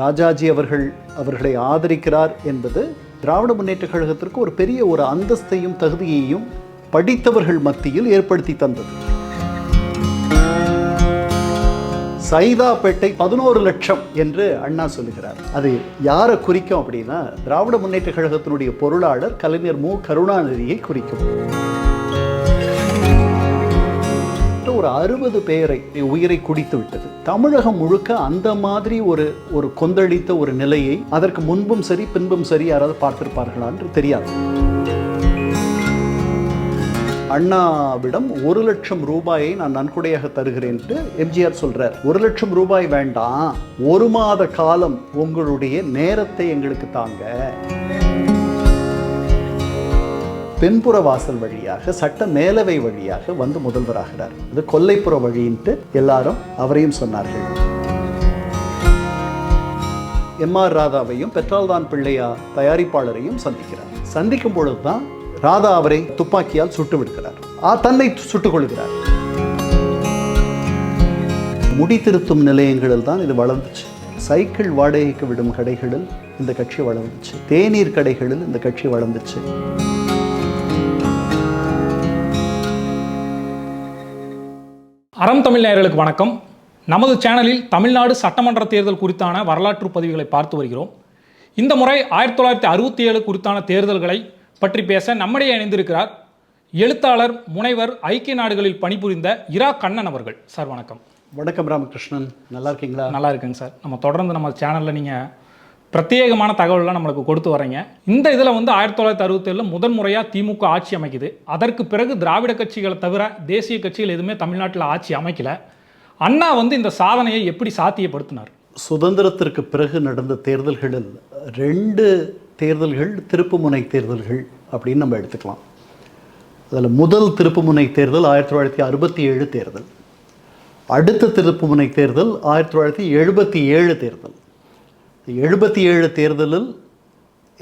ராஜாஜி அவர்கள் அவர்களை ஆதரிக்கிறார் என்பது திராவிட முன்னேற்ற கழகத்திற்கு ஒரு பெரிய ஒரு அந்தஸ்தையும் தகுதியையும் படித்தவர்கள் மத்தியில் ஏற்படுத்தி தந்தது. சைதாப்பேட்டை பதினோரு லட்சம் என்று அண்ணா சொல்லுகிறார். அது யாரை குறிக்கும் அப்படின்னா திராவிட முன்னேற்ற கழகத்தினுடைய பொருளாளர் கலைஞர் மு. கருணாநிதியை குறிக்கும். ஒரு அறுபது பேரை உயிரை குடித்து விட்டது. தமிழகம் முழுக்க அந்த மாதிரி ஒரு ஒரு கொந்தளித்த ஒரு நிலையை அதற்கு முன்பும் சரி பின்பும் சரி யாராவது பார்த்திருப்பார்களா என்று தெரியாது. அண்ணாவிடம் ஒரு லட்சம் ரூபாயை நான் நன்கொடையாக தருகிறேன்ட்டு எம்ஜிஆர் சொல்றார். ஒரு லட்சம் ரூபாய் வேண்டாம். ஒரு மாத காலம் உங்களுடைய நேரத்தை எங்களுக்கு தாங்க. பெண்புற வாசல் வழியாக சட்ட மேலவை வழியாக வந்து முதல்வராகிறார். அது கொல்லைப்புற வழின்ட்டு எல்லாரும் அவரையும் சொன்னார்கள். எம் ஆர் ராதாவையும் பெட்ரால்தான் பிள்ளையா தயாரிப்பாளரையும் சந்திக்கிறார். சந்திக்கும் பொழுதுதான் ராதா அவரை துப்பாக்கியால் சுட்டு விடுகிறார் ஆ தன்னை சுட்டுக் கொள்கிறார் முடி திருத்தும் நிலையங்களில் தான் இது வளர்ந்துச்சு. சைக்கிள் வாடகைக்கு விடும் கடைகளில் இந்த கட்சி வளர்ந்துச்சு. தேநீர் கடைகளில் இந்த கட்சி வளர்ந்துச்சு. அறம் தமிழ் நேயர்களுக்கு வணக்கம். நமது சேனலில் தமிழ்நாடு சட்டமன்ற தேர்தல் குறித்தான வரலாற்று பதிவுகளை பார்த்து வருகிறோம். இந்த முறை ஆயிரத்தி தொள்ளாயிரத்தி அறுபத்தி ஏழு குறித்தான தேர்தல்களை பற்றி பேச நம்மிடையே இணைந்திருக்கிறார் எழுத்தாளர் முனைவர் ஐக்கிய நாடுகளில் பணிபுரிந்த இரா கண்ணன் அவர்கள். சார் வணக்கம். வணக்கம் ராமகிருஷ்ணன். நல்லா இருக்கீங்களா? நல்லா இருக்குங்க சார். நம்ம தொடர்ந்து நம்ம சேனலில் நீங்கள் பிரத்யேகமான தகவல்லாம் நம்மளுக்கு கொடுத்து வரீங்க இந்த இதில் வந்து ஆயிரத்தி தொள்ளாயிரத்தி அறுபத்தேழில் முதன் முறையாக திமுக ஆட்சி அமைக்குது. அதற்கு பிறகு திராவிட கட்சிகளை தவிர தேசிய கட்சிகள் எதுவுமே தமிழ்நாட்டில் ஆட்சி அமைக்கல. அண்ணா வந்து இந்த சாதனையை எப்படி சாத்தியப்படுத்தினார்? சுதந்திரத்திற்கு பிறகு நடந்த தேர்தல்களில் ரெண்டு தேர்தல்கள் திருப்புமுனை தேர்தல்கள் அப்படின்னு நம்ம எடுத்துக்கலாம். அதில் முதல் திருப்புமுனை தேர்தல் ஆயிரத்தி தொள்ளாயிரத்தி அறுபத்தி ஏழு தேர்தல். அடுத்த திருப்புமுனை தேர்தல் ஆயிரத்தி தொள்ளாயிரத்தி எழுபத்தி ஏழு தேர்தல். எழுபத்தி ஏழு தேர்தலில்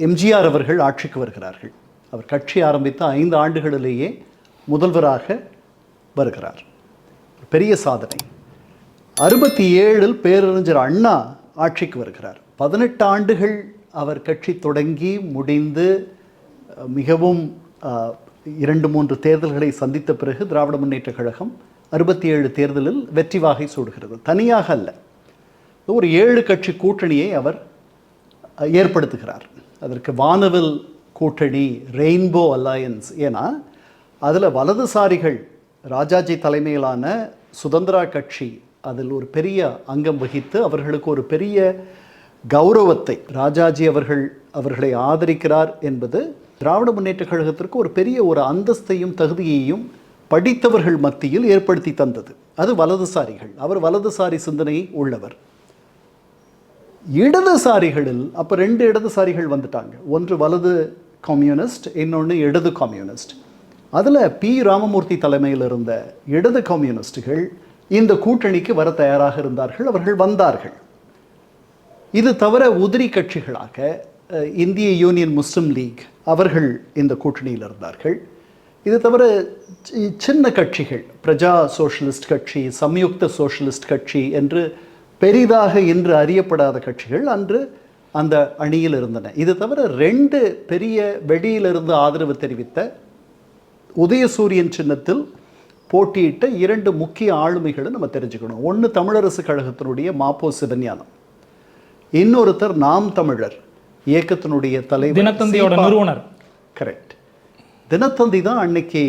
எம்ஜிஆர் அவர்கள் ஆட்சிக்கு வருகிறார்கள். அவர் கட்சி ஆரம்பித்த ஐந்து ஆண்டுகளிலேயே முதல்வராக வருகிறார். பெரிய சாதனை. அறுபத்தி ஏழில் பேரறிஞர் அண்ணா ஆட்சிக்கு வருகிறார். பதினெட்டு ஆண்டுகள் அவர் கட்சி தொடங்கி முடிந்து மிகவும் இரண்டு மூன்று தேர்தல்களை சந்தித்த பிறகு திராவிட முன்னேற்ற கழகம் அறுபத்தி ஏழு தேர்தலில் வெற்றி வாகை சூடுகிறது. தனியாக அல்ல. ஒரு ஏழு கட்சி கூட்டணியை அவர் ஏற்படுத்துகிறார். அதற்கு வானவில் கூட்டணி ரெயின்போ அலையன்ஸ். ஏன்னா அதில் வலதுசாரிகள் ராஜாஜி தலைமையிலான சுதந்திரா கட்சி அதில் ஒரு பெரிய அங்கம் வகித்து அவர்களுக்கு ஒரு பெரிய கௌரவத்தை ராஜாஜி அவர்கள் அவர்களை ஆதரிக்கிறார் என்பது திராவிட முன்னேற்ற கழகத்திற்கு ஒரு பெரிய ஒரு அந்தஸ்தையும் தகுதியையும் படித்தவர்கள் மத்தியில் ஏற்படுத்தி தந்தது. அது வலதுசாரிகள். அவர் வலதுசாரி சிந்தனை உள்ளவர். இடதுசாரிகளில் அப்போ ரெண்டு இடதுசாரிகள் வந்துட்டாங்க. ஒன்று வலது கம்யூனிஸ்ட் இன்னொன்று இடது கம்யூனிஸ்ட். அதில் பி. ராமமூர்த்தி தலைமையில் இருந்த இடது கம்யூனிஸ்டுகள் இந்த கூட்டணிக்கு வர தயாராக இருந்தார்கள் அவர்கள் வந்தார்கள். இது தவிர உதிரி கட்சிகளாக அஹ், இந்திய யூனியன் முஸ்லிம் லீக் அவர்கள் இந்த கூட்டணியில் இருந்தார்கள். இது தவிர சின்ன கட்சிகள் பிரஜா சோஷலிஸ்ட் கட்சி சம்யுக்த சோஷலிஸ்ட் கட்சி என்று பெரிதாக இன்று அறியப்படாத கட்சிகள் அன்று அந்த அணியில் இருந்தன. இது தவிர ரெண்டு பெரிய வெளியிலிருந்து ஆதரவு தெரிவித்த உதயசூரியன் சின்னத்தில் போட்டியிட்ட இரண்டு முக்கிய ஆளுமைகளை நம்ம தெரிஞ்சுக்கணும். ஒன்று தமிழரசு கழகத்தினுடைய மாப்போ சிவஞானம். இன்னொருத்தர் நாம் தமிழர் இயக்கத்தினுடைய தலைவர் தினத்தந்தியோட நிறுவனர். கரெக்ட் தினத்தந்தி தான் அன்னைக்கு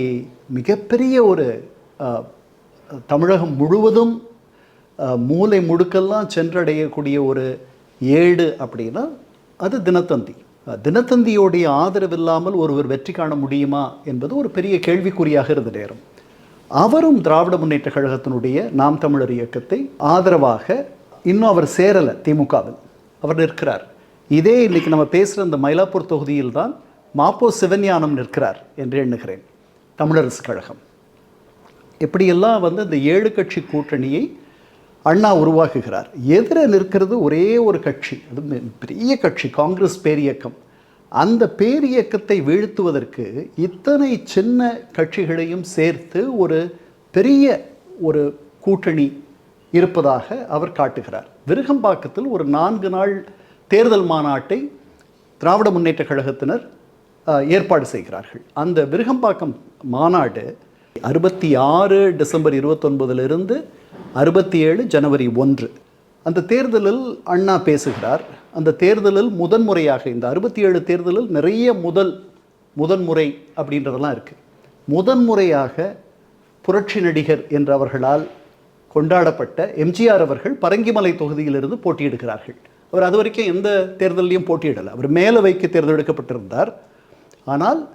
மிகப்பெரிய ஒரு தமிழகம் முழுவதும் அஹ், மூலை முடுக்கெல்லாம் சென்றடையக்கூடிய ஒரு ஏடு அப்படின்னா அது தினத்தந்தி. தினத்தந்தியோடைய ஆதரவு இல்லாமல் ஒருவர் வெற்றி காண முடியுமா என்பது ஒரு பெரிய கேள்விக்குறியாக இருந்த நேரம். அவரும் திராவிட முன்னேற்ற கழகத்தினுடைய நாம் தமிழர் இயக்கத்தை ஆதரவாக இன்னும் அவர் சேரலை திமுகவில். அவர் நிற்கிறார். இதே இன்னைக்கு நம்ம பேசுகிற இந்த மயிலாப்பூர் தொகுதியில் தான் மாப்போ சிவஞானம் நிற்கிறார் என்று எண்ணுகிறேன் தமிழரசு கழகம். இப்படியெல்லாம் வந்து இந்த ஏழு கட்சி கூட்டணியை அண்ணா உருவாக்குகிறார். எதிர நிற்கிறது ஒரே ஒரு கட்சி. அது பெரிய கட்சி காங்கிரஸ் பேரியக்கம். அந்த பேரியக்கத்தை வீழ்த்துவதற்கு இத்தனை சின்ன கட்சிகளையும் சேர்த்து ஒரு பெரிய ஒரு கூட்டணி இருப்பதாக அவர் காட்டுகிறார். விருகம்பாக்கத்தில் ஒரு நான்கு நாள் தேர்தல் மாநாட்டை திராவிட முன்னேற்ற கழகத்தினர் ஏற்பாடு செய்கிறார்கள். அந்த விருகம்பாக்கம் மாநாடு அறுபத்தி ஆறு டிசம்பர் இருபத்தொன்பதிலிருந்து அறுபத்தி ஏழு ஜனவரி ஒன்று. அந்த தேர்தலில் அண்ணா பேசுகிறார். அந்த தேர்தலில் முதன்முறையாக இந்த அறுபத்தி ஏழு தேர்தலில் நிறைய முதல் முதன்முறை அப்படின்றதெல்லாம் இருக்குது முதன்முறையாக புரட்சி நடிகர் என்ற அவர்களால் கொண்டாடப்பட்ட எம்ஜிஆர் அவர்கள் பரங்கிமலை தொகுதியிலிருந்து போட்டியிடுகிறார்கள். அவர் அது வரைக்கும் எந்த தேர்தலையும் போட்டியிடலை. அவர் மேலே வைக்க தேர்ந்தெடுக்கப்பட்டிருந்தார். ஆனால்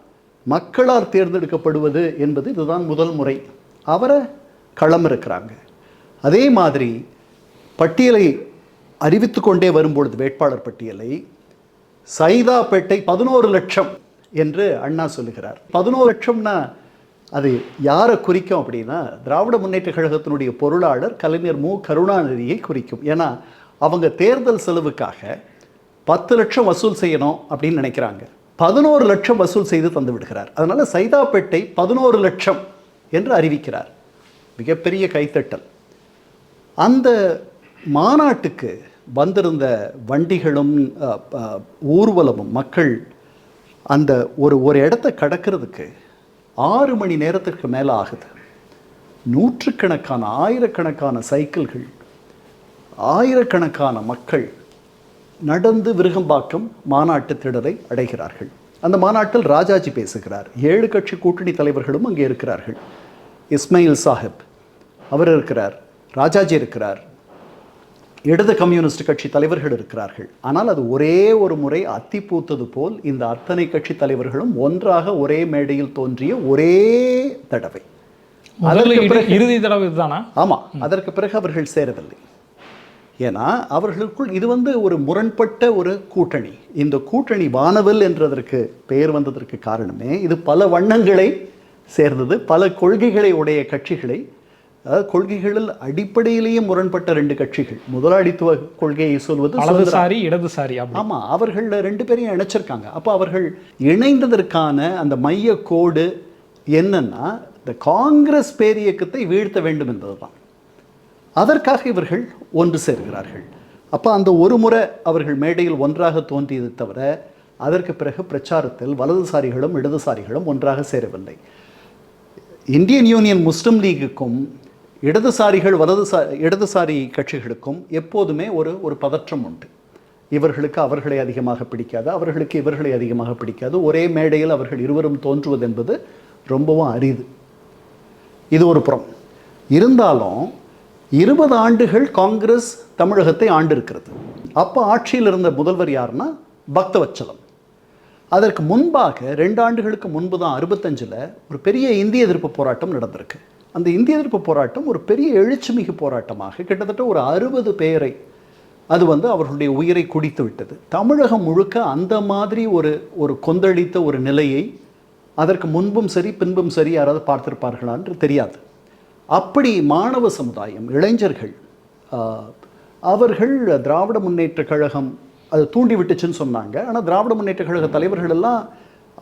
மக்களால் தேர்ந்தெடுக்கப்படுவது என்பது இதுதான் முதல் முறை. அவரை களம் இருக்கிறாங்க அதே மாதிரி பட்டியலை அறிவித்து கொண்டே வரும்பொழுது வேட்பாளர் பட்டியலை சைதாப்பேட்டை பதினோரு லட்சம் என்று அண்ணா சொல்லுகிறார். பதினோரு லட்சம்னா அது யாரை குறிக்கும் அப்படின்னா திராவிட முன்னேற்ற கழகத்தினுடைய பொருளாளர் கலைஞர் மு. கருணாநிதியை குறிக்கும். ஏன்னா அவங்க தேர்தல் செலவுக்காக பத்து லட்சம் வசூல் செய்யணும் அப்படின்னு நினைக்கிறாங்க. பதினோரு லட்சம் வசூல் செய்து தந்து விடுகிறார். அதனால் சைதாப்பேட்டை பதினோரு லட்சம் என்று அறிவிக்கிறார். மிகப்பெரிய கைத்தட்டல். அந்த மாநாட்டுக்கு வந்திருந்த வண்டிகளும் ஊர்வலமும் மக்கள் அந்த ஒரு ஒரு இடத்த கடக்கிறதுக்கு ஆறு மணி நேரத்திற்கு மேலே ஆகுது. நூற்றுக்கணக்கான ஆயிரக்கணக்கான சைக்கிள்கள் ஆயிரக்கணக்கான மக்கள் நடந்து விருகம்பாக்கம் மாநாட்டு திடலை அடைகிறார்கள். அந்த மாநாட்டில் ராஜாஜி பேசுகிறார். ஏழு கட்சி கூட்டணி தலைவர்களும் அங்கே இருக்கிறார்கள். இஸ்மாயில் சாஹிப் அவர் இருக்கிறார். ராஜாஜி இருக்கிறார். இடது கம்யூனிஸ்ட் கட்சி தலைவர்கள் இருக்கிறார்கள். ஆனால் அது ஒரே ஒரு முறை அத்தி பூத்தது போல் இந்த அத்தனை கட்சி தலைவர்களும் ஒன்றாக ஒரே மேடையில் தோன்றிய ஒரே தடவை. இறுதி தடவை இதுதானா? ஆமா அதற்கு பிறகு அவர்கள் சேரவில்லை. ஏன்னா அவர்களுக்குள் இது வந்து ஒரு முரண்பட்ட ஒரு கூட்டணி. இந்த கூட்டணி வானவில் என்றதற்கு பெயர் வந்ததற்கு காரணமே இது பல வண்ணங்களை சேர்ந்தது பல கொள்கைகளை உடைய கட்சிகளை அதாவது கொள்கைகளில் அடிப்படையிலேயே முரண்பட்ட ரெண்டு கட்சிகள். முதலாளித்துவ கொள்கையை சொல்வது இடதுசாரி அப்படி. ஆமா அவர்கள் ரெண்டு பேரையும் இணைச்சிருக்காங்க. அப்போ அவர்கள் இணைந்ததற்கான அந்த மைய கோடு என்னன்னா இந்த காங்கிரஸ் பேரியக்கத்தை வீழ்த்த வேண்டும் என்பதுதான். அதற்காக இவர்கள் ஒன்று சேர்கிறார்கள். அப்போ அந்த ஒரு முறை அவர்கள் மேடையில் ஒன்றாக தோன்றியது தவிர அதற்கு பிறகு பிரச்சாரத்தில் வலதுசாரிகளும் இடதுசாரிகளும் ஒன்றாக சேரவில்லை. இந்தியன் யூனியன் முஸ்லிம் லீக்குக்கும் இடதுசாரிகள் வலதுசா இடதுசாரி கட்சிகளுக்கும் எப்போதுமே ஒரு ஒரு பதற்றம் உண்டு. இவர்களுக்கு அவர்களை அதிகமாக பிடிக்காது அவர்களுக்கு இவர்களை அதிகமாக பிடிக்காது. ஒரே மேடையில் அவர்கள் இருவரும் தோன்றுவது என்பது ரொம்பவும் அரிது. இது ஒரு புறம். இருந்தாலும் இருபது ஆண்டுகள் காங்கிரஸ் தமிழகத்தை ஆண்டிருக்கிறது. அப்போ ஆட்சியில் இருந்த முதல்வர் யாருன்னா பக்தவச்சலம் அதற்கு முன்பாக ரெண்டு ஆண்டுகளுக்கு முன்பு தான் அறுபத்தஞ்சில் ஒரு பெரிய இந்திய எதிர்ப்பு போராட்டம் நடந்திருக்கு. அந்த இந்திய எதிர்ப்பு போராட்டம் ஒரு பெரிய எழுச்சிமிகு போராட்டமாக கிட்டத்தட்ட ஒரு அறுபது பேரை அது வந்து அவர்களுடைய உயிரை குடித்து விட்டது. தமிழகம் முழுக்க அந்த மாதிரி ஒரு ஒரு கொந்தளித்த ஒரு நிலையை அதற்கு முன்பும் சரி பின்பும் சரி யாராவது பார்த்திருப்பார்களா என்று தெரியாது. அப்படி மாணவ சமுதாயம் இளைஞர்கள் ஆஹ், அவர்கள் திராவிட முன்னேற்ற கழகம் அது தூண்டி விட்டுச்சுன்னு சொன்னாங்க. ஆனால் திராவிட முன்னேற்ற கழக தலைவர்கள் எல்லாம்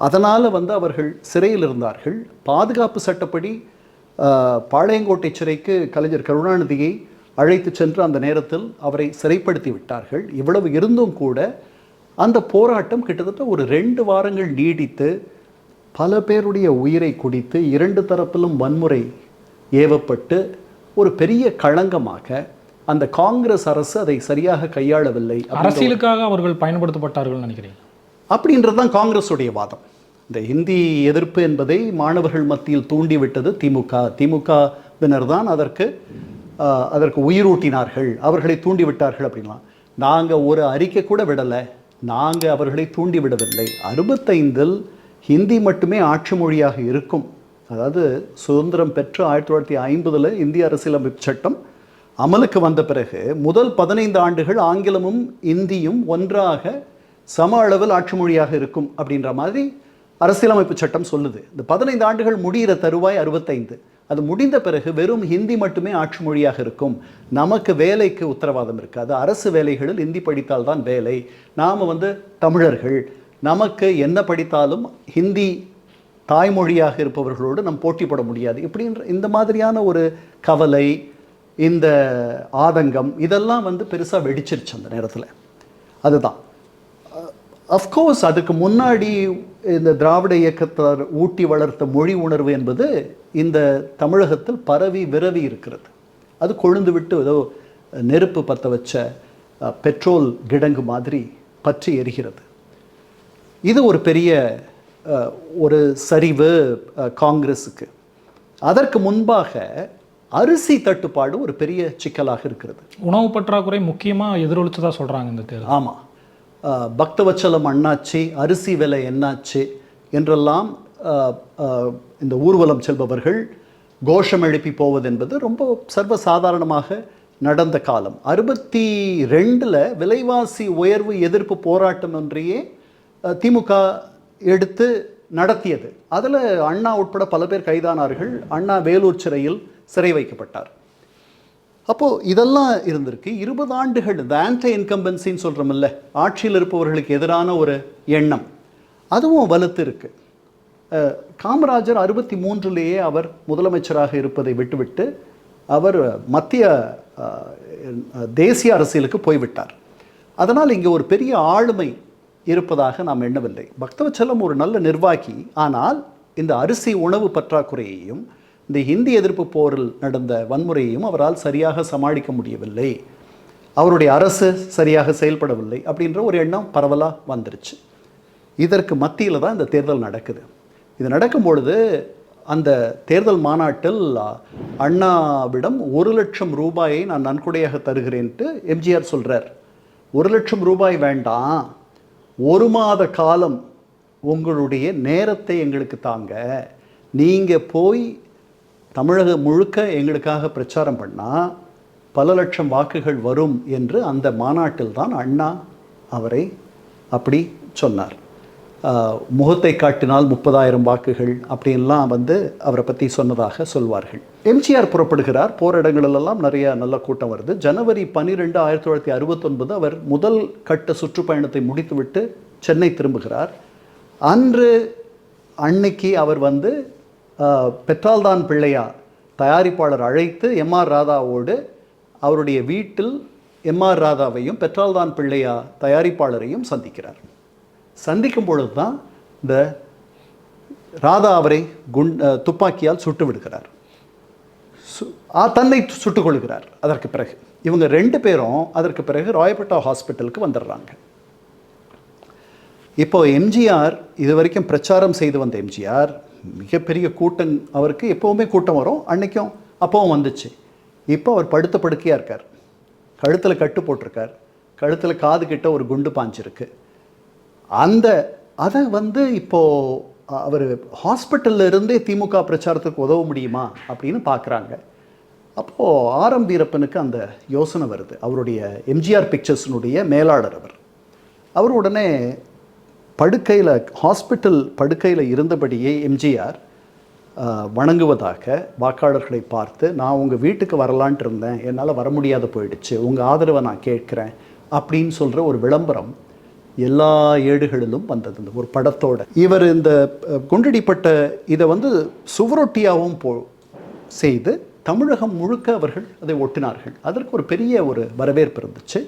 அதனால் வந்து அவர்கள் சிறையில் இருந்தார்கள். பாதுகாப்பு சட்டப்படி பாளையங்கோட்டை சிறைக்கு கலைஞர் கருணாநிதியை அழைத்து சென்று அந்த நேரத்தில் அவரை சிறைப்படுத்தி விட்டார்கள். இவ்வளவு இருந்தும் கூட அந்த போராட்டம் கிட்டத்தட்ட ஒரு ரெண்டு வாரங்கள் நீடித்து பல பேருடைய உயிரை குடித்து இரண்டு தரப்பிலும் வன்முறை ஏவப்பட்டு ஒரு பெரிய களங்கமாக அந்த காங்கிரஸ் அரசு அதை சரியாக கையாளவில்லை. அரசியலுக்காக அவர்கள் பயன்படுத்தப்பட்டார்கள் நினைக்கிறீங்க அப்படின்றது தான் காங்கிரஸுடைய வாதம். இந்த ஹிந்தி எதிர்ப்பு என்பதை மாணவர்கள் மத்தியில் தூண்டிவிட்டது திமுக. திமுகவினர் தான் அதற்கு அதற்கு உயிரூட்டினார்கள். அவர்களை தூண்டிவிட்டார்கள் அப்படின்லாம். நாங்கள் ஒரு அறிக்கை கூட விடலை. நாங்கள் அவர்களை தூண்டிவிடவில்லை. அறுபத்தைந்தில் ஹிந்தி மட்டுமே ஆட்சி மொழியாக இருக்கும். அதாவது சுதந்திரம் பெற்று ஆயிரத்தி தொள்ளாயிரத்தி ஐம்பதில் இந்திய அரசியலமைப்பு சட்டம் அமலுக்கு வந்த பிறகு முதல் பதினைந்து ஆண்டுகள் ஆங்கிலமும் இந்தியும் ஒன்றாக சம அளவில் ஆட்சி மொழியாக இருக்கும் அப்படின்ற மாதிரி அரசியலமைப்பு சட்டம் சொல்லுது. இந்த பதினைந்து ஆண்டுகள் முடிகிற தருவாய் அறுபத்தைந்து. அது முடிந்த பிறகு வெறும் ஹிந்தி மட்டுமே ஆட்சி மொழியாக இருக்கும். நமக்கு வேலைக்கு உத்தரவாதம் இருக்காது. அரசு வேலைகளில் ஹிந்தி படித்தால் தான் வேலை. நாம் வந்து தமிழர்கள். நமக்கு என்ன படித்தாலும் ஹிந்தி தாய்மொழியாக இருப்பவர்களோடு நம் போட்டி போட முடியாது. இப்படின்ற இந்த மாதிரியான ஒரு கவலை இந்த ஆதங்கம் இதெல்லாம் வந்து பெருசாக வெடிச்சிருச்சு அந்த நேரத்தில். அதுதான். அஃப்கோர்ஸ் அதுக்கு முன்னாடி இந்த திராவிட இயக்கத்தார் ஊட்டி வளர்த்த மொழி உணர்வு என்பது இந்த தமிழகத்தில் பரவி விரவி இருக்கிறது. அது கொழுந்து விட்டு ஏதோ நெருப்பு பற்ற வச்ச பெட்ரோல் கிடங்கு மாதிரி பற்றி எரிகிறது. இது ஒரு பெரிய ஒரு சரிவு காங்கிரஸுக்கு. அதற்கு முன்பாக அரிசி தட்டுப்பாடு ஒரு பெரிய சிக்கலாக இருக்கிறது. உணவு பற்றாக்குறை முக்கியமாக எதிரொலிச்சதா சொல்கிறாங்க இந்த தேர்தல்? ஆமாம் பக்தவச்சலம் அண்ணாச்சி அரிசி விலை என்னாச்சு என்றெல்லாம் இந்த ஊர்வலம் செல்பவர்கள் கோஷம் எழுப்பி போவது என்பது ரொம்ப சர்வசாதாரணமாக நடந்த காலம். அறுபத்தி ரெண்டில் விலைவாசி உயர்வு எதிர்ப்பு போராட்டம் ஒன்றையே திமுக எடுத்து நடத்தியது. அதில் அண்ணா உட்பட பல பேர் கைதானார்கள். அண்ணா வேலூர் சிறையில் சிறை வைக்கப்பட்டார். அப்போது இதெல்லாம் இருந்திருக்கு. இருபது ஆண்டுகள் இந்த ஆன்டி இன்கம்பன்சின்னு சொல்கிறோமில்ல ஆட்சியில் இருப்பவர்களுக்கு எதிரான ஒரு எண்ணம். அதுவும் வலுத்து இருக்குது காமராஜர் அறுபத்தி மூன்றுலேயே அவர் முதலமைச்சராக இருப்பதை விட்டுவிட்டு அவர் மத்திய தேசிய அரசியலுக்கு போய்விட்டார். அதனால் இங்கே ஒரு பெரிய ஆளுமை இருப்பதாக நாம் எண்ணவில்லை. பக்தவச்சலம் ஒரு நல்ல நிர்வாகி. ஆனால் இந்த அரிசி உணவு பற்றாக்குறையையும் இந்த ஹிந்தி எதிர்ப்பு போரில் நடந்த வன்முறையையும் அவரால் சரியாக சமாளிக்க முடியவில்லை. அவருடைய அரசு சரியாக செயல்படவில்லை அப்படின்ற ஒரு எண்ணம் பரவலாக வந்துருச்சு. இதற்கு மத்தியில் தான் இந்த தேர்தல் நடக்குது. இது நடக்கும் பொழுது அந்த தேர்தல் மாநாட்டில் அண்ணாவிடம் ஒரு லட்சம் ரூபாயை நான் நன்கொடையாக தருகிறேன்ட்டு எம்ஜிஆர் சொல்கிறார் ஒரு லட்சம் ரூபாய் வேண்டாம். ஒரு மாத காலம் உங்களுடைய நேரத்தை எங்களுக்கு தாங்க. நீங்கள் போய் தமிழகம் முழுக்க எங்களுக்காக பிரச்சாரம் பண்ணால் பல லட்சம் வாக்குகள் வரும் என்று அந்த மாநாட்டில் தான் அண்ணா அவரை அப்படி சொன்னார். முகத்தை காட்டினால் முப்பதாயிரம் வாக்குகள் அப்படின்லாம் வந்து அவரை பற்றி சொன்னதாக சொல்வார்கள். எம்ஜிஆர் புறப்படுகிறார். போகிற இடங்களிலெல்லாம் நிறைய நல்ல கூட்டம் வருது. ஜனவரி பன்னிரெண்டு ஆயிரத்தி தொள்ளாயிரத்தி அறுபத்தொன்பது அவர் முதல் கட்ட சுற்றுப்பயணத்தை முடித்துவிட்டு சென்னை திரும்புகிறார். அன்று அன்னைக்கு அவர் வந்து பெற்றால்தான் பிள்ளையார் தயாரிப்பாளர் அழைத்து எம்ஆர் ராதாவோடு அவருடைய வீட்டில் எம்ஆர் ராதாவையும் பெற்றால்தான் பிள்ளையா தயாரிப்பாளரையும் சந்திக்கிறார். சந்திக்கும் பொழுது தான் இந்த ராதா அவரை குண் துப்பாக்கியால் சுட்டு விடுகிறார். சு ஆ, தன்னை சுட்டுக் கொள்கிறார். அதற்கு பிறகு இவங்க ரெண்டு பேரும் அதற்கு பிறகு ராயப்பேட்டா ஹாஸ்பிட்டலுக்கு வந்துடுறாங்க. இப்போ எம்ஜிஆர் இது வரைக்கும் பிரச்சாரம் செய்து வந்த எம்ஜிஆர் மிகப்பெரிய கூட்டம் அவருக்கு எப்போவுமே கூட்டம் வரும். அன்னைக்கும் அப்பவும் வந்துச்சு. இப்போ அவர் படுத்த படுக்கையாக இருக்கார். கழுத்தில் கட்டு போட்டிருக்கார். கழுத்தில் காது கிட்ட ஒரு குண்டு பாஞ்சிருக்கு. அந்த அதை வந்து இப்போது அவர் ஹாஸ்பிட்டல்ல இருந்தே திமுக பிரச்சாரத்துக்கு உதவ முடியுமா அப்படின்னு பார்க்குறாங்க அப்போது ஆரம் வீரப்பனுக்கு அந்த யோசனை வருது. அவருடைய எம்ஜிஆர் பிக்சர்ஸினுடைய மேலாளர் அவர். அவர் உடனே படுக்கையில் ஹாஸ்பிட்டல் படுக்கையில் இருந்தபடியே எம்ஜிஆர் வணங்குவதாக வாக்காளர்களை பார்த்து நான் உங்கள் வீட்டுக்கு வரலான்ட்டு இருந்தேன். என்னால் வர முடியாத போயிடுச்சு. உங்கள் ஆதரவை நான் கேட்குறேன். அப்படின்னு சொல்கிற ஒரு விளம்பரம் எல்லா ஏடுகளிலும் வந்தது. இந்த ஒரு படத்தோட. இவர் இந்த குண்டடிப்பட்ட இதை வந்து சுவரொட்டியாகவும் போ செய்து தமிழகம் முழுக்க அவர்கள் அதை ஒட்டினார்கள். அதற்கு ஒரு பெரிய ஒரு வரவேற்பு இருந்துச்சு.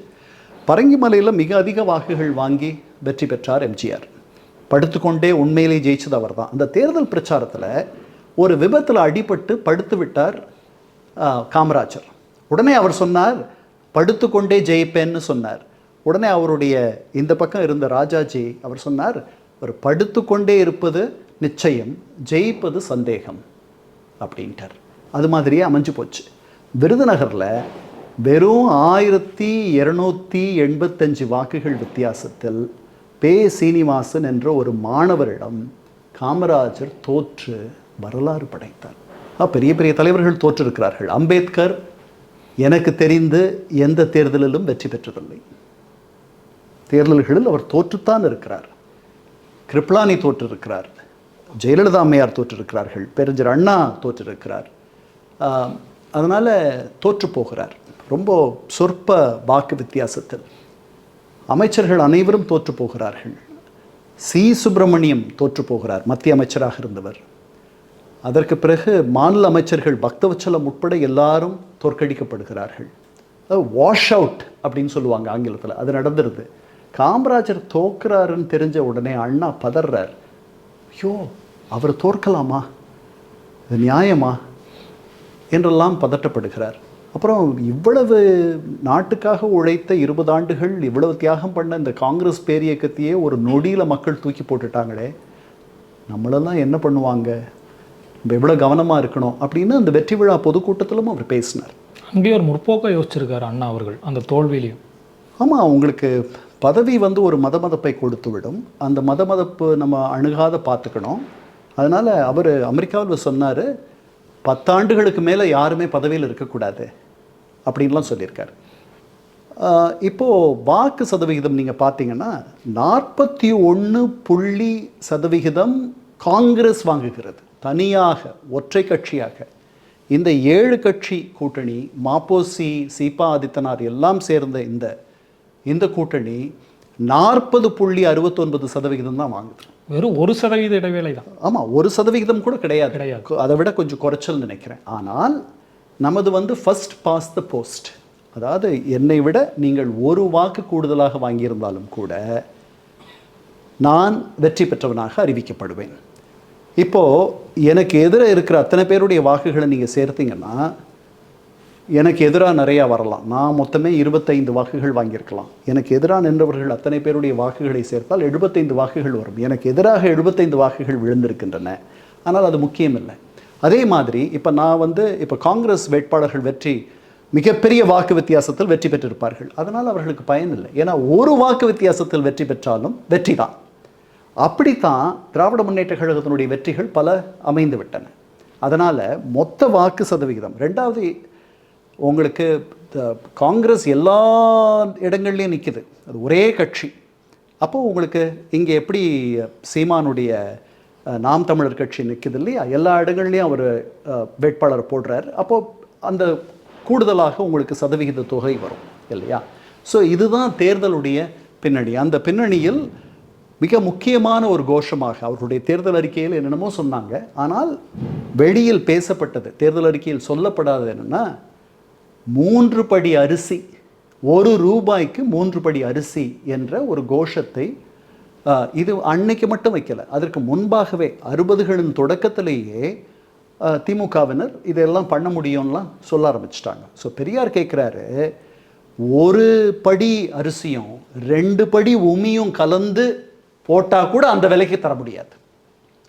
பரங்கிமலையில் மிக அதிக வாக்குகள் வாங்கி வெற்றி பெற்றார் எம்ஜிஆர். படுத்துக்கொண்டே உண்மையிலே ஜெயிச்சது அவர் தான் அந்த தேர்தல் பிரச்சாரத்தில் ஒரு விபத்தில் அடிபட்டு படுத்து விட்டார் காமராஜர். உடனே அவர் சொன்னார் படுத்துக்கொண்டே ஜெயிப்பேன்னு சொன்னார். உடனே அவருடைய இந்த பக்கம் இருந்த ராஜாஜி அவர் சொன்னார் ஒரு படுத்துக்கொண்டே இருப்பது நிச்சயம் ஜெயிப்பது சந்தேகம். அப்படின்ட்டார். அது மாதிரியே அமைஞ்சு போச்சு. விருதுநகரில் வெறும் ஆயிரத்தி இரநூத்தி எண்பத்தஞ்சு வாக்குகள் வித்தியாசத்தில் பே சீனிவாசன் என்ற ஒரு மாணவரிடம் காமராஜர் தோற்று வரலாறு படைத்தார். பெரிய பெரிய தலைவர்கள் தோற்றிருக்கிறார்கள். அம்பேத்கர் எனக்கு தெரிந்து எந்த தேர்தலிலும் வெற்றி பெற்றதில்லை. தேர்தல்களில் அவர் தோற்றுத்தான் இருக்கிறார். கிருப்லானி தோற்றிருக்கிறார். ஜெயலலிதா அம்மையார் தோற்றிருக்கிறார்கள். பெருஞ்சர் அண்ணா தோற்றிருக்கிறார். ஆஹ், தோற்று போகிறார். ரொம்ப சொற்ப வாக்கு வித்தியாசத்தில். அமைச்சர்கள் அனைவரும் தோற்று போகிறார்கள். சி. சுப்பிரமணியம் தோற்று போகிறார் மத்திய அமைச்சராக இருந்தவர். அதற்கு பிறகு மாநில அமைச்சர்கள் பக்தவச்சலம் உட்பட எல்லாரும் தோற்கடிக்கப்படுகிறார்கள். வாஷ் அவுட் அப்படின்னு சொல்லுவாங்க ஆங்கிலத்தில். அது நடந்துருது. காமராஜர் தோக்குறாருன்னு தெரிஞ்ச உடனே அண்ணா பதறார் ஐயோ அவர் தோற்கலாமா? இது நியாயமா? என்றெல்லாம் பதட்டப்படுகிறார். அப்புறம் இவ்வளவு நாட்டுக்காக உழைத்த இருபது ஆண்டுகள் இவ்வளவு தியாகம் பண்ண இந்த காங்கிரஸ் பேரியக்கத்தையே ஒரு நொடியில் மக்கள் தூக்கி போட்டுட்டாங்களே. நம்மளெல்லாம் என்ன பண்ணுவாங்க? நம்ம எவ்வளோ கவனமாக இருக்கணும் அப்படின்னு அந்த வெற்றி விழா பொதுக்கூட்டத்திலும் அவர் பேசினார். அங்கேயே ஒரு முற்போக்கை யோசிச்சிருக்காரு அண்ணா அவர்கள் அந்த தோல்வியிலையும். ஆமாம் உங்களுக்கு பதவி வந்து ஒரு மதமதப்பை கொடுத்து விடும் அந்த மதமதப்பு நம்ம அணுகாத பார்த்துக்கணும். அதனால் அவர் அமெரிக்காவில் சொன்னார் பத்தாண்டுகளுக்கு மேலே யாருமே பதவியில் இருக்கக்கூடாது. அப்படின்லாம் சொல்லியிருக்காரு. ஆஹ் இப்போ வாக்கு சதவிகிதம் நீங்கள் பார்த்தீங்கன்னா நாற்பத்தி ஒன்று புள்ளி சதவிகிதம் காங்கிரஸ் வாங்குகிறது. தனியாக ஒற்றை கட்சியாக. இந்த ஏழு கட்சி கூட்டணி மாப்போசி சீபா ஆதித்தனார் எல்லாம் சேர்ந்த இந்த இந்த கூட்டணி நாற்பது புள்ளி அறுபத்தொன்பது சதவிகிதம் தான் வாங்குது. வெறும் ஒரு சதவீத இடைவேளை தான். ஆமாம் ஒரு சதவிகிதம் கூட கிடையாது. கிடையாது. அதை விட கொஞ்சம் குறைச்சல் நினைக்கிறேன். ஆனால் நமது வந்து ஃபர்ஸ்ட் பாஸ் த போஸ்ட் அதாவது என்னை விட நீங்கள் ஒரு வாக்கு கூடுதலாக வாங்கியிருந்தாலும் கூட நான் வெற்றி பெற்றவனாக அறிவிக்கப்படுவேன். இப்போது எனக்கு எதிராக இருக்கிற அத்தனை பேருடைய வாக்குகளை நீங்கள் சேர்த்தீங்கன்னா எனக்கு எதிராக நிறையா வரலாம். நான் மொத்தமே இருபத்தைந்து வாக்குகள் வாங்கியிருக்கலாம். எனக்கு எதிராக நின்றவர்கள் அத்தனை பேருடைய வாக்குகளை சேர்த்தால் எழுபத்தைந்து வாக்குகள் வரும். எனக்கு எதிராக எழுபத்தைந்து வாக்குகள் விழுந்திருக்கின்றன. ஆனால் அது முக்கியமில்லை. அதே மாதிரி இப்போ நான் வந்து இப்போ காங்கிரஸ் வேட்பாளர்கள் வெற்றி மிகப்பெரிய வாக்கு வித்தியாசத்தில் வெற்றி பெற்றிருப்பார்கள். அதனால் அவர்களுக்கு பயன் இல்லை. ஏன்னா ஒரு வாக்கு வித்தியாசத்தில் வெற்றி பெற்றாலும் வெற்றி தான் அப்படித்தான் திராவிட முன்னேற்ற கழகத்தினுடைய வெற்றிகள் பல அமைந்து விட்டன. அதனால் மொத்த வாக்கு சதவிகிதம் ரெண்டாவது உங்களுக்கு த- காங்கிரஸ் எல்லா இடங்கள்லையும் நிற்கிது அது ஒரே கட்சி. அப்போது உங்களுக்கு இங்கே எப்படி சீமானுடைய நாம் தமிழர் கட்சி நிற்குது இல்லையா எல்லா இடங்கள்லையும் அவர் வேட்பாளர் போடுறார். அப்போது அந்த கூடுதலாக உங்களுக்கு சதவிகித தொகை வரும் இல்லையா? ஸோ இதுதான் தேர்தலுடைய பின்னணி. அந்த பின்னணியில் மிக முக்கியமான ஒரு கோஷமாக அவர்களுடைய தேர்தல் அறிக்கையில் என்னென்னமோ சொன்னாங்க. ஆனால் வெளியில் பேசப்பட்டது தேர்தல் அறிக்கையில் சொல்லப்படாதது என்னென்னா மூன்று படி அரிசி ஒரு ரூபாய்க்கு மூன்று படி அரிசி என்ற ஒரு கோஷத்தை இது அன்னைக்கு மட்டும் வைக்கல. அதற்கு முன்பாகவே அறுபதுகளின் தொடக்கத்திலேயே திமுகவினர் இதெல்லாம் பண்ண முடியும்லாம் சொல்ல ஆரம்பிச்சிட்டாங்க. ஸோ பெரியார் கேட்குறாரு ஒரு படி அரிசியும் ரெண்டு படி உமியும் கலந்து போட்டால் கூட அந்த விலைக்கு தர முடியாது.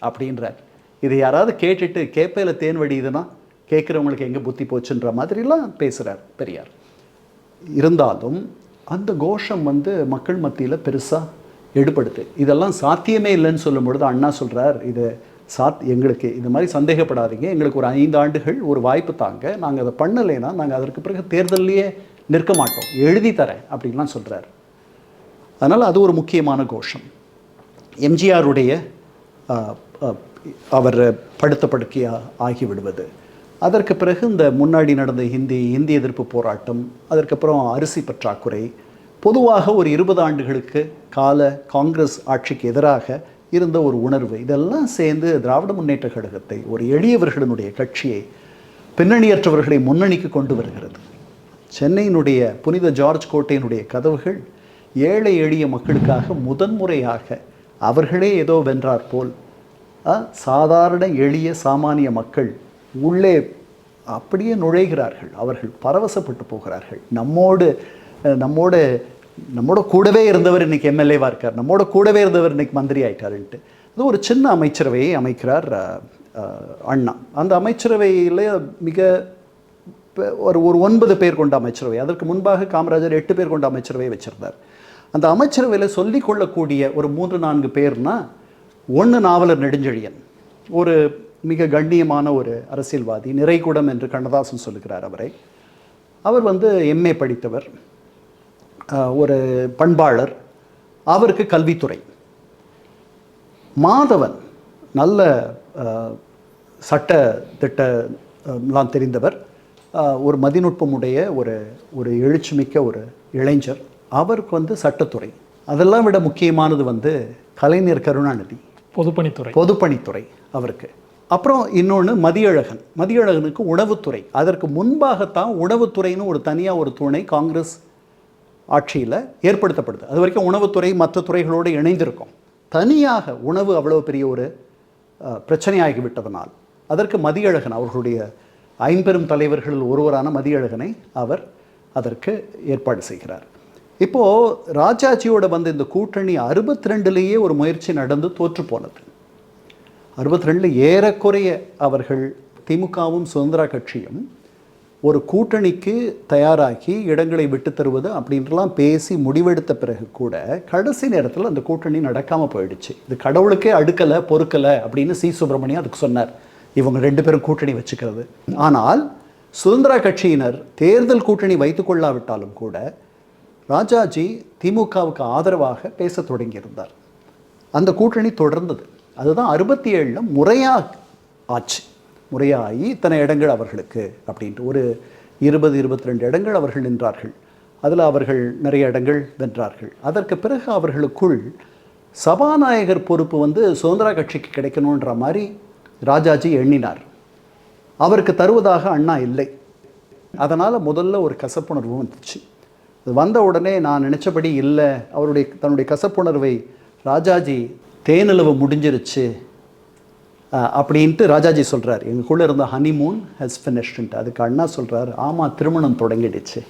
அப்படின்றார். இதை யாராவது கேட்டுட்டு கேப்பையில் தேன் வடியுதுன்னா கேட்குறவங்களுக்கு எங்கே புத்தி போச்சுன்ற மாதிரிலாம் பேசுகிறார் பெரியார். இருந்தாலும் அந்த கோஷம் வந்து மக்கள் மத்தியில் பெருசாக எடுப்படுத்து இதெல்லாம் சாத்தியமே இல்லைன்னு சொல்லும் பொழுது அண்ணா சொல்கிறார் இது சாத் எங்களுக்கு இந்த மாதிரி சந்தேகப்படாதீங்க. எங்களுக்கு ஒரு ஐந்து ஆண்டுகள் ஒரு வாய்ப்பு தாங்க. நாங்கள் அதை பண்ணலைன்னா நாங்கள் அதற்கு பிறகு தேர்தல்லையே நிற்க மாட்டோம். எழுதி தரேன் அப்படின்லாம் சொல்கிறார் அதனால் அது ஒரு முக்கியமான கோஷம். எம்ஜிஆருடைய அஹ், அஹ், அவர் படுத்த படுக்கையாக ஆகிவிடுவது. அதற்கு பிறகு இந்த முன்னாடி நடந்த ஹிந்தி இந்தி எதிர்ப்பு போராட்டம் அதற்கப்புறம் அரிசி பற்றாக்குறை பொதுவாக ஒரு இருபது ஆண்டுகளுக்கு கால காங்கிரஸ் ஆட்சிக்கு எதிராக இருந்த ஒரு உணர்வு. இதெல்லாம் சேர்ந்து திராவிட முன்னேற்ற கழகத்தை ஒரு எளியவர்களினுடைய கட்சியை பின்னணியற்றவர்களை முன்னணிக்கு கொண்டு வருகிறது. சென்னையினுடைய புனித ஜார்ஜ் கோட்டையினுடைய கதவுகள் ஏழை எளிய மக்களுக்காக முதன்முறையாக அவர்களே ஏதோ வென்றார் போல் சாதாரண எளிய சாமானிய மக்கள் உள்ளே அப்படியே நுழைகிறார்கள். அவர்கள் பரவசப்பட்டு போகிறார்கள். நம்மோடு நம்மோட நம்மோட கூடவே இருந்தவர் இன்னைக்கு எம்எல்ஏவாக இருக்கார். நம்மோட கூடவே இருந்தவர் இன்னைக்கு மந்திரி ஆயிட்டாருன்ட்டு. அது ஒரு சின்ன அமைச்சரவையை அமைக்கிறார் அண்ணா. அந்த அமைச்சரவையில் மிக ஒரு ஒரு ஒன்பது பேர் கொண்ட அமைச்சரவை. அதற்கு முன்பாக காமராஜர் எட்டு பேர் கொண்ட அமைச்சரவை வச்சுருந்தார். அந்த அமைச்சரவையில் சொல்லி கொள்ளக்கூடிய ஒரு மூன்று நான்கு பேர்னா ஒன்று நாவலர் நெடுஞ்செழியன். ஒரு மிக கண்ணியமான ஒரு அரசியல்வாதி நிறைகுடம் என்று கண்ணதாசன் சொல்லுகிறார் அவரை. அவர் வந்து எம்ஏ படித்தவர். ஒரு பண்பாளர் அவருக்கு கல்வித்துறை. மாதவன் நல்ல சட்ட திட்ட அஹ், எல்லாம் தெரிந்தவர் ஒரு மதிநுட்பமுடைய ஒரு ஒரு எழுச்சிமிக்க ஒரு இளைஞர். அவருக்கு வந்து சட்டத்துறை. அதெல்லாம் விட முக்கியமானது வந்து கலைஞர் கருணாநிதி. பொதுப்பணித்துறை. பொதுப்பணித்துறை அவருக்கு. அப்புறம் இன்னொன்று மதியழகன். மதியழகனுக்கு உணவுத்துறை. அதற்கு முன்பாகத்தான் உணவுத்துறைன்னு ஒரு தனியாக ஒரு துணை காங்கிரஸ் ஆட்சியில் ஏற்படுத்தப்படுது. அது வரைக்கும் உணவுத்துறை மற்ற துறைகளோடு இணைந்திருக்கும். தனியாக உணவு அவ்வளோ பெரிய ஒரு பிரச்சனையாகிவிட்டதனால் அதற்கு மதியழகன் அவர்களுடைய ஐம்பெரும் தலைவர்களில் ஒருவரான மதியழகனை அவர் அதற்கு ஏற்பாடு செய்கிறார். இப்போது ராஜாஜியோட வந்த இந்த கூட்டணி அறுபத்தி ரெண்டுலேயே ஒரு முயற்சி நடந்து தோற்று போனது. அறுபத்தி ரெண்டில் ஏறக்குறைய அவர்கள் திமுகவும் சுதந்திரா கட்சியும் ஒரு கூட்டணிக்கு தயாராகி இடங்களை விட்டு தருவது அப்படின்றலாம் பேசி முடிவெடுத்த பிறகு கூட கடைசி நேரத்தில் அந்த கூட்டணி நடக்காமல் போயிடுச்சு. இது கடவுளுக்கே அடுக்கலை பொறுக்கலை அப்படின்னு சி. சுப்பிரமணியம் அதுக்கு சொன்னார். இவங்க ரெண்டு பேரும் கூட்டணி வச்சுக்கிறது. ஆனால் சுதந்திரா கட்சியினர் தேர்தல் கூட்டணி வைத்துக்கொள்ளாவிட்டாலும் கூட ராஜாஜி திமுகவுக்கு ஆதரவாக பேசத் தொடங்கியிருந்தார். அந்த கூட்டணி தொடர்ந்தது. அதுதான் அறுபத்தி ஏழில் முறையாக ஆச்சு. முறையாகி இத்தனை இடங்கள் அவர்களுக்கு அப்படின்ட்டு. ஒரு இருபது இருபத்தி ரெண்டு இடங்கள் அவர்கள் நின்றார்கள். அதில் அவர்கள் நிறைய இடங்கள் வென்றார்கள். அதற்கு பிறகு அவர்களுக்குள் சபாநாயகர் பொறுப்பு வந்து சுதந்திரா கட்சிக்கு கிடைக்கணுன்ற மாதிரி ராஜாஜி எண்ணினார். அவருக்கு தருவதாக அண்ணா இல்லை. அதனால் முதல்ல ஒரு கசப்புணர்வு வந்துச்சு. வந்த உடனே நான் நினச்சபடி இல்லை. அவருடைய தன்னுடைய கசப்புணர்வை ராஜாஜி தேனிலவு முடிஞ்சிருச்சு. அப்படின்ட்டு ராஜாஜி சொல்கிறார் எங்களுக்குள்ளே இருந்த ஹனிமூன் ஹஸ் ஃபினிஷ்டுன்ட்டு அதுக்கு அண்ணா சொல்கிறார் ஆமாம் திருமணம் தொடங்கிடுச்சு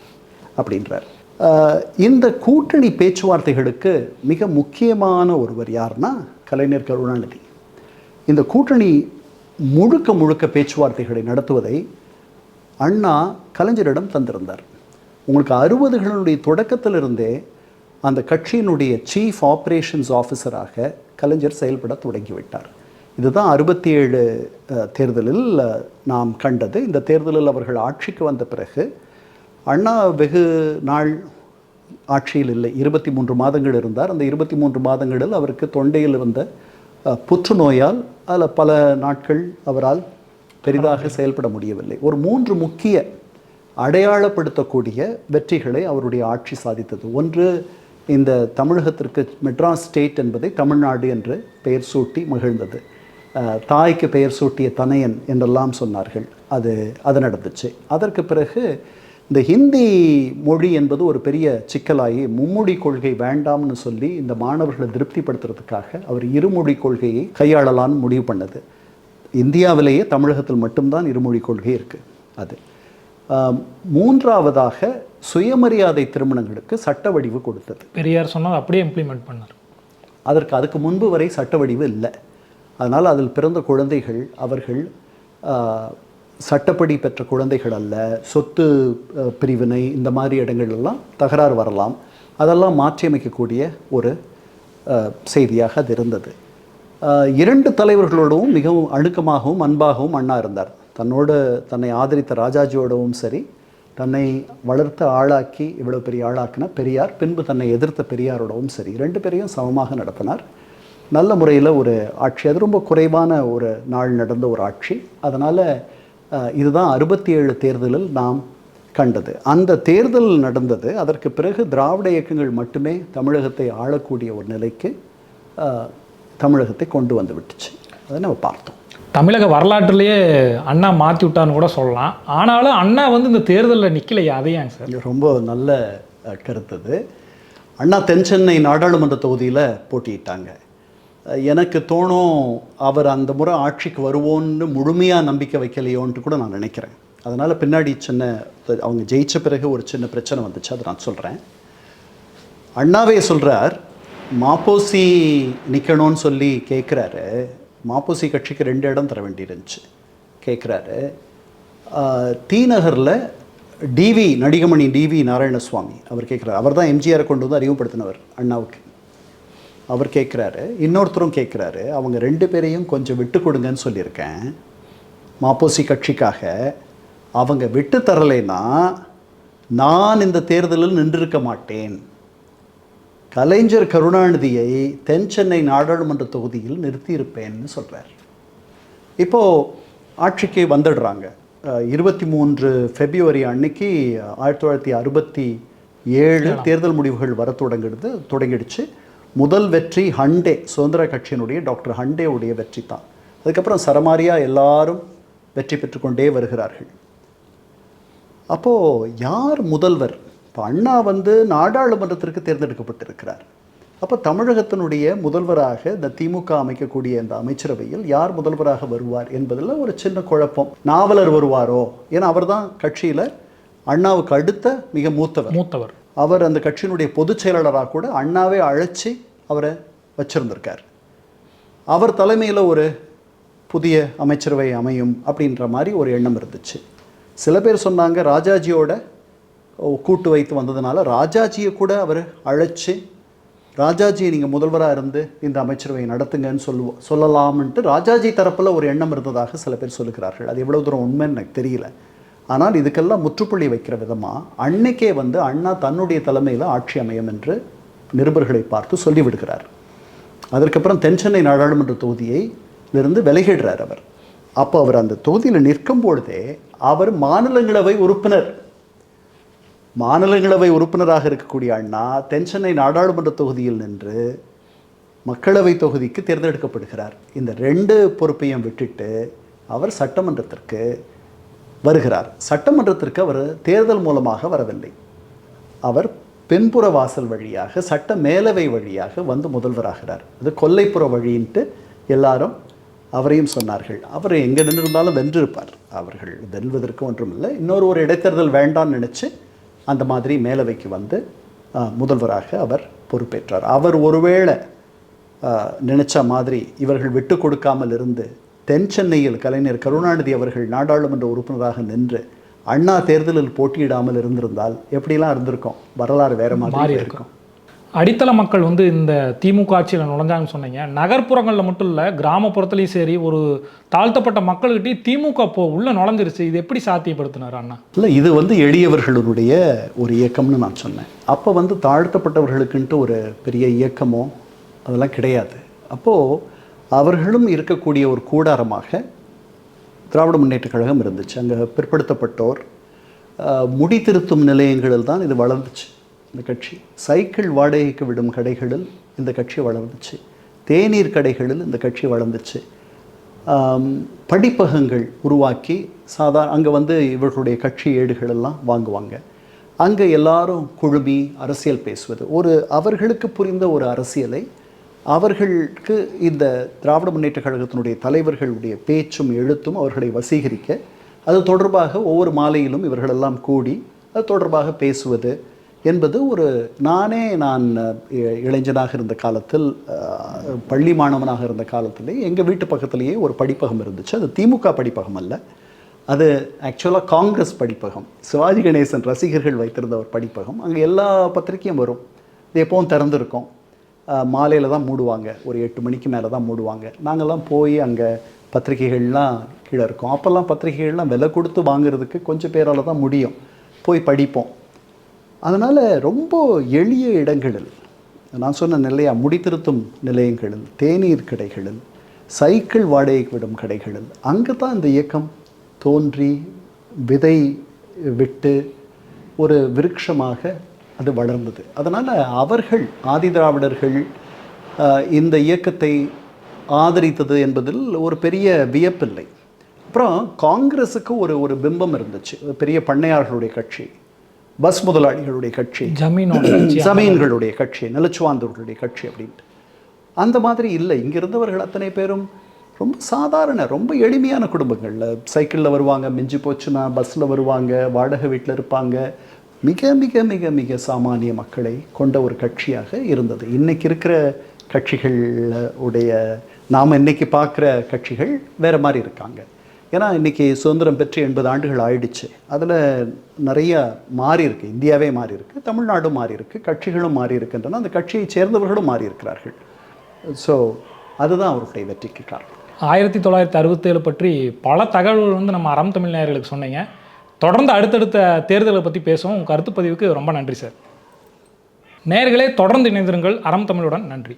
அப்படின்றார். இந்த கூட்டணி பேச்சுவார்த்தைகளுக்கு மிக முக்கியமான ஒருவர் யாருன்னா கலைஞர் கருணாநிதி. இந்த கூட்டணி முழுக்க முழுக்க பேச்சுவார்த்தைகளை நடத்துவதை அண்ணா கலைஞரிடம் தந்திருந்தார். உங்களுக்கு அறுபதுகளினுடைய தொடக்கத்திலிருந்தே அந்த கட்சியினுடைய சீஃப் ஆப்ரேஷன்ஸ் ஆஃபீஸராக கலைஞர் செயல்பட தொடங்கிவிட்டார். இதுதான் அறுபத்தி ஏழு தேர்தலில் நாம் கண்டது. இந்த தேர்தலில் அவர்கள் ஆட்சிக்கு வந்த பிறகு அண்ணா வெகு நாள் ஆட்சியில் இல்லை. இருபத்தி மூன்று மாதங்கள் இருந்தார். அந்த இருபத்தி மூன்று மாதங்களில் அவருக்கு தொண்டையில் இருந்த அஹ், புற்றுநோயால் அதில் பல நாட்கள் அவரால் பெரிதாக செயல்பட முடியவில்லை. ஒரு மூன்று முக்கிய அடையாளப்படுத்தக்கூடிய வெற்றிகளை அவருடைய ஆட்சி சாதித்தது. ஒன்று இந்த தமிழகத்திற்கு மெட்ராஸ் ஸ்டேட் என்பதை தமிழ்நாடு என்று பெயர் சூட்டி மகிழ்ந்தது. தாய்க்கு பெயர் சூட்டிய தனையன் என்றெல்லாம் சொன்னார்கள். அது அது நடந்துச்சு. அதற்கு பிறகு இந்த ஹிந்தி மொழி என்பது ஒரு பெரிய சிக்கலாகி மும்மொழி கொள்கை வேண்டாம்னு சொல்லி இந்த மாணவர்களை திருப்திப்படுத்துறதுக்காக அவர் இருமொழி கொள்கையை கையாளலான்னு முடிவு பண்ணது. இந்தியாவிலேயே தமிழகத்தில் மட்டும்தான் இருமொழி கொள்கை இருக்குது அது. மூன்றாவதாக சுயமரியாதை திருமணங்களுக்கு சட்ட வடிவு கொடுத்தது. பெரியார் சொன்னது அப்படியே இம்ப்ளிமெண்ட் பண்ணார். அதற்கு அதுக்கு முன்பு வரை சட்ட வடிவு இல்லை. அதனால் அதில் பிறந்த குழந்தைகள் அவர்கள் சட்டப்படி பெற்ற குழந்தைகள் அல்ல சொத்து பிரிவினை இந்த மாதிரி இடங்கள் எல்லாம் தகராறு வரலாம். அதெல்லாம் மாற்றியமைக்கக்கூடிய ஒரு செய்தியாக அது இருந்தது. இரண்டு தலைவர்களோடவும் மிகவும் அணுக்கமாகவும் அன்பாகவும் அண்ணா இருந்தார். தன்னோடு தன்னை ஆதரித்த ராஜாஜியோடவும் சரி தன்னை வளர்த்து ஆளாக்கி இவ்வளோ பெரிய ஆளாக்கின பெரியார் பின்பு தன்னை எதிர்த்த பெரியாரோடவும் சரி ரெண்டு பேரையும் சமமாக நடத்தினார். நல்ல முறையில் ஒரு ஆட்சி. அது ரொம்ப குறைவான ஒரு நாள் நடந்த ஒரு ஆட்சி. அதனால் இதுதான் அறுபத்தி ஏழு தேர்தலில் நாம் கண்டது. அந்த தேர்தல் நடந்தது. அதற்கு பிறகு திராவிட இயக்கங்கள் மட்டுமே தமிழகத்தை ஆளக்கூடிய ஒரு நிலைக்கு தமிழகத்தை கொண்டு வந்து விட்டுச்சு. அதை நம்ம பார்த்தோம். தமிழக வரலாற்றிலேயே அண்ணா மாற்றி விட்டான்னு கூட சொல்லலாம். ஆனாலும் அண்ணா வந்து இந்த தேர்தலில் நிற்கலையே அதையாங்க சார்? ரொம்ப நல்ல கருத்து அது. அண்ணா தென்சென்னை நாடாளுமன்ற தொகுதியில் போட்டியிட்டாங்க. எனக்கு தோணும் அவர் அந்த முறை ஆட்சிக்கு வருவோன்னு முழுமையாக நம்பிக்கை வைக்கலையோன்ட்டு கூட நான் நினைக்கிறேன். அதனால் பின்னாடி சின்ன அவங்க ஜெயிச்ச பிறகு ஒரு சின்ன பிரச்சனை வந்துச்சு அதை நான் சொல்கிறேன் அண்ணாவே சொல்கிறார் மாப்போசி நிற்கணும்னு சொல்லி கேட்குறாரு மாப்போசி கட்சிக்கு ரெண்டு இடம் தர வேண்டியிருந்துச்சு கேட்குறாரு டி நகரில் டிவி நடிகமணி டிவி நாராயணசுவாமி அவர் கேட்குறாரு அவர் தான் எம்ஜிஆரை கொண்டு வந்து அறிமுகப்படுத்தினவர் அண்ணாவுக்கு. அவர் கேட்குறாரு இன்னொருத்தரும் கேட்குறாரு அவங்க ரெண்டு பேரையும் கொஞ்சம் விட்டு கொடுங்கன்னு சொல்லியிருக்கேன். மாப்போசி கட்சிக்காக அவங்க விட்டு தரலைன்னா நான் இந்த தேர்தலில் நின்றிருக்க மாட்டேன். கலைஞர் கருணாநிதியை தென் சென்னை நாடாளுமன்ற தொகுதியில் நிறுத்தியிருப்பேன்னு சொல்கிறார் இப்போது ஆட்சிக்கு வந்துடுறாங்க. இருபத்தி மூன்று ஃபெப்ரவரி அன்னைக்கு ஆயிரத்தி தொள்ளாயிரத்தி அறுபத்தி ஏழு தேர்தல் முடிவுகள் வர தொடங்கிடுது தொடங்கிடுச்சு. முதல் வெற்றி ஹண்டே சுதந்திர கட்சியினுடைய டாக்டர் ஹண்டேவுடைய வெற்றி தான் அதுக்கப்புறம் சரமாரியாக எல்லாரும் வெற்றி பெற்றுக்கொண்டே வருகிறார்கள். அப்போது யார் முதல்வர்? இப்போ அண்ணா வந்து நாடாளுமன்றத்திற்கு தேர்ந்தெடுக்கப்பட்டிருக்கிறார். அப்போ தமிழகத்தினுடைய முதல்வராக இந்த திமுக அமைக்கக்கூடிய இந்த அமைச்சரவையில் யார் முதல்வராக வருவார் என்பதில் ஒரு சின்ன குழப்பம். நாவலர் வருவாரோ? ஏன்னா அவர் தான் கட்சியில் அண்ணாவுக்கு அடுத்த மிக மூத்தவர். மூத்தவர். அவர் அந்த கட்சியினுடைய பொதுச் செயலாளராக கூட அண்ணாவே அழைச்சி அவரை வச்சுருந்திருக்கார். அவர் தலைமையில் ஒரு புதிய அமைச்சரவை அமையும் அப்படின்ற மாதிரி ஒரு எண்ணம் இருந்துச்சு. சில பேர் சொன்னாங்க ராஜாஜியோட கூட்டு வைத்து வந்ததுனால ராஜாஜியை கூட அவர் அழைச்சி ராஜாஜியை நீங்கள் முதல்வராக இருந்து இந்த அமைச்சரவையை நடத்துங்கன்னு சொல்லுவோம் சொல்லலாம்ன்ட்டு ராஜாஜி தரப்பில் ஒரு எண்ணம் இருந்ததாக சில பேர் சொல்லுகிறார்கள். அது எவ்வளோ தூரம் உண்மைன்னு எனக்கு தெரியல. ஆனால் இதுக்கெல்லாம் முற்றுப்புள்ளி வைக்கிற விதமாக அன்னைக்கே வந்து அண்ணா தன்னுடைய தலைமையில் ஆட்சி அமையும் என்று நிருபர்களை பார்த்து சொல்லிவிடுகிறார். அதற்கப்புறம் தென்சென்னை நாடாளுமன்ற தொகுதியை இருந்து விலகிடுறார் அவர். அப்போ அவர் அந்த தொகுதியில் நிற்கும் பொழுதே அவர் மாநிலங்களவை உறுப்பினர். மாநிலங்களவை உறுப்பினராக இருக்கக்கூடிய அண்ணா தென்சென்னை நாடாளுமன்ற தொகுதியில் நின்று மக்களவை தொகுதிக்கு தேர்ந்தெடுக்கப்படுகிறார். இந்த ரெண்டு பொறுப்பையும் விட்டுட்டு அவர் சட்டமன்றத்திற்கு வருகிறார். சட்டமன்றத்திற்கு அவர் தேர்தல் மூலமாக வரவில்லை. அவர் பின்புற வாசல் வழியாக சட்ட மேலவை வழியாக வந்து முதல்வராகிறார். அது கொல்லைப்புற வழின்ட்டு எல்லாரும் அவரையும் சொன்னார்கள். அவர் எங்கே நின்றிருந்தாலும் வென்றிருப்பார். அவர்கள் வெல்வதற்கு ஒன்றுமில்லை. இன்னொரு ஒரு இடைத்தேர்தல் வேண்டாம்னு நினச்சி அந்த மாதிரி மேலவைக்கு வந்து முதல்வராக அவர் பொறுப்பேற்றார். அவர் ஒருவேளை நினச்ச மாதிரி இவர்கள் விட்டு கொடுக்காமல் இருந்து தென் சென்னையில் கலைஞர் கருணாநிதி அவர்கள் நாடாளுமன்ற உறுப்பினராக நின்று அண்ணா தேர்தலில் போட்டியிடாமல் இருந்திருந்தால் எப்படிலாம் இருந்திருக்கும்? வரலாறு வேற மாதிரி இருக்கும். அடித்தள மக்கள் வந்து இந்த திமுக ஆட்சியில் நுழைஞ்சாங்கன்னு சொன்னீங்க. நகர்ப்புறங்களில் மட்டும் இல்லை கிராமப்புறத்துலையும் சரி ஒரு தாழ்த்தப்பட்ட மக்கள்கிட்டயும் திமுக இப்போ உள்ள நுழைஞ்சிருச்சு. இது எப்படி சாத்தியப்படுத்தினார் அண்ணா? இல்லை இது வந்து எளியவர்களுடைய ஒரு இயக்கம்னு நான் சொன்னேன். அப்போ வந்து தாழ்த்தப்பட்டவர்களுக்குன்ட்டு ஒரு பெரிய இயக்கமோ அதெல்லாம் கிடையாது. அப்போது அவர்களும் இருக்கக்கூடிய ஒரு கூடாரமாக திராவிட முன்னேற்ற கழகம் இருந்துச்சு. அங்கே பிற்படுத்தப்பட்டோர் ஆஹ், முடி திருத்தும் நிலையங்களில் தான் இது வளர்ந்துச்சு. இந்த கட்சி சைக்கிள் வாடகைக்கு விடும் கடைகளில் இந்த கட்சி வளர்ந்துச்சு. தேநீர் கடைகளில் இந்த கட்சி வளர்ந்துச்சு. படிப்பகங்கள் உருவாக்கி சாதா அங்கே வந்து இவர்களுடைய கட்சி ஏடுகள் எல்லாம் வாங்குவாங்க. அங்கே எல்லாரும் குழுமி அரசியல் பேசுவது. ஒரு அவர்களுக்கு புரிந்த ஒரு அரசியலை அவர்களுக்கு இந்த திராவிட முன்னேற்ற கழகத்தினுடைய தலைவர்களுடைய பேச்சும் எழுத்தும் அவர்களை வசீகரிக்க அது தொடர்பாக ஒவ்வொரு மாலையிலும் இவர்களெல்லாம் கூடி அது தொடர்பாக பேசுவது என்பது ஒரு நானே நான் இ- இளைஞனாக இருந்த காலத்தில் பள்ளி மாணவனாக இருந்த காலத்திலே எங்கள் வீட்டு பக்கத்திலேயே ஒரு படிப்பகம் இருந்துச்சு. அது திமுக படிப்பகம் அல்ல. அது ஆக்சுவலாக காங்கிரஸ் படிப்பகம். சிவாஜி கணேசன் ரசிகர்கள் வைத்திருந்த ஒரு படிப்பகம். அங்கே எல்லா பத்திரிக்கையும் வரும். இது எப்பவும் திறந்திருக்கும். மாலையில் தான் மூடுவாங்க. ஒரு எட்டு மணிக்கு மேலே தான் மூடுவாங்க. நாங்கள்லாம் போய் அங்கே பத்திரிகைகள்லாம் கீழே இருக்கோம். அப்போல்லாம் பத்திரிகைகள்லாம் விலை கொடுத்து வாங்குறதுக்கு கொஞ்சம் பேரால் தான் முடியும். போய் படிப்போம். அதனால் ரொம்ப எளிய இடங்களில் நான் சொன்ன நிலையாக முடித்திருத்தும் நிலையங்களில் தேநீர் கடைகளில் சைக்கிள் வாடகைக்கு விடும் கடைகளில் அங்கே தான் இந்த இயக்கம் தோன்றி விதை விட்டு ஒரு விருட்சமாக அது வளர்ந்தது. அதனால் அவர்கள் ஆதிதிராவிடர்கள் ஆஹ், இந்த இயக்கத்தை ஆதரித்தது என்பதில் ஒரு பெரிய வியப்பில்லை. அப்புறம் காங்கிரஸுக்கு ஒரு ஒரு பிம்பம் இருந்துச்சு. பெரிய பண்ணையார்களுடைய கட்சி பஸ் முதலாளிகளுடைய கட்சி ஜமீன்களுடைய கட்சி நிலச்சுவாந்தவர்களுடைய கட்சி அப்படின்ட்டு. அந்த மாதிரி இல்லை. இங்க இருந்தவர்கள் அத்தனை பேரும் ரொம்ப சாதாரண ரொம்ப எளிமையான குடும்பங்கள்ல. சைக்கிளில் வருவாங்க மிஞ்சி போச்சுன்னா பஸ்ஸில் வருவாங்க வாடகை வீட்டில் இருப்பாங்க. மிக மிக மிக மிக சாமானிய மக்களை கொண்ட ஒரு கட்சியாக இருந்தது. இன்றைக்கி இருக்கிற கட்சிகள் உடைய நாம் இன்றைக்கி பார்க்குற கட்சிகள் வேறு மாதிரி இருக்காங்க. ஏன்னா இன்றைக்கி சுதந்திரம் பெற்று எண்பது ஆண்டுகள் ஆயிடுச்சு. அதில் நிறைய மாறியிருக்கு இந்தியாவே மாறி இருக்கு. தமிழ்நாடும் மாறி கட்சிகளும் மாறி இருக்கின்றன. அந்த கட்சியை சேர்ந்தவர்களும் மாறி இருக்கிறார்கள். ஸோ அதுதான் அவருடைய வெற்றிக்கு காரணம். ஆயிரத்தி தொள்ளாயிரத்தி அறுபத்தேழு பற்றி பல தகவல்கள் வந்து நம்ம அறம் தமிழ் நேயர்களுக்கு சொன்னீங்க. தொடர்ந்து அடுத்தடுத்த தேர்தலை பற்றி பேசுவோம். உங்கள் கருத்து பதிவுக்கு ரொம்ப நன்றி சார். நேர்களே தொடர்ந்து இணைந்திருங்கள். அறம் தமிழுடன் நன்றி.